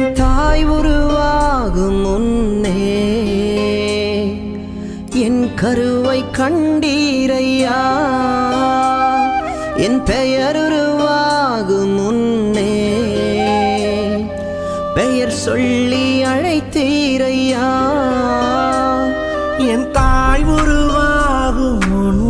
என் தாய் உருவாகும் முன்னே என் கருவை கண்டீரையா? என் பெயர் உருவாகும் முன்னே பெயர் சொல்லி அழைத்தீரையா? என் தாய் உருவாகும் முன்னே